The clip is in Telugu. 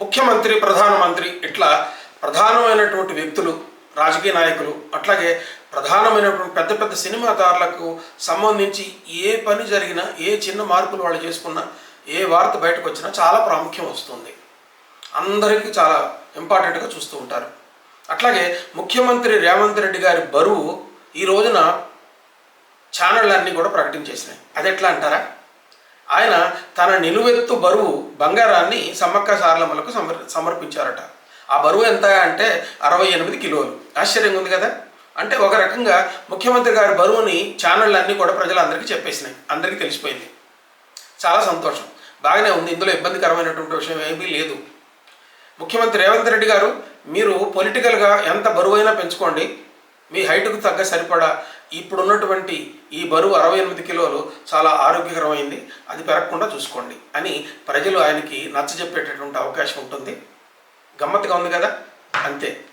ముఖ్యమంత్రి ప్రధానమంత్రి ఇట్లా ప్రధానమైనటువంటి వ్యక్తులు రాజకీయ నాయకులు అట్లాగే ప్రధానమైనటువంటి పెద్ద పెద్ద సినిమా తారులకు సంబంధించి ఏ పని జరిగినా ఏ చిన్న మార్పులు వాళ్ళు చేసుకున్నా ఏ వార్త బయటకు వచ్చినా చాలా ప్రాముఖ్యం వస్తుంది. అందరికీ చాలా ఇంపార్టెంట్గా చూస్తూ ఉంటారు. అట్లాగే ముఖ్యమంత్రి రేవంత్ రెడ్డి గారి బరువు ఈ రోజున ఛానళ్ళన్నీ కూడా ప్రకటించేసినాయి. అది ఎట్లా అంటారా? ఆయన తన నిలువెత్తు బరువు బంగారాన్ని సమ్మక్క సారలమ్మలకు సమర్ సమర్పించారట. ఆ బరువు ఎంత అంటే అరవై ఎనిమిది కిలోలు. ఆశ్చర్యంగా ఉంది కదా? అంటే ఒక రకంగా ముఖ్యమంత్రి గారి బరువుని ఛానళ్ళన్నీ కూడా ప్రజలందరికీ చెప్పేసినాయి. అందరికీ తెలిసిపోయింది. చాలా సంతోషం. బాగానే ఉంది. ఇందులో ఇబ్బందికరమైనటువంటి విషయం ఏమీ లేదు. ముఖ్యమంత్రి రేవంత్ రెడ్డి గారు మీరు పొలిటికల్గా ఎంత బరువైనా పెంచుకోండి. మీ హైట్కు తగ్గ సరిపడా ఇప్పుడున్నటువంటి ఈ బరువు అరవై ఎనిమిది కిలోలు చాలా ఆరోగ్యకరమైంది. అది పెరగకుండా చూసుకోండి అని ప్రజలు ఆయనకి నచ్చజెప్పేటటువంటి అవకాశం ఉంటుంది. గమ్మత్తుగా ఉంది కదా? అంతే.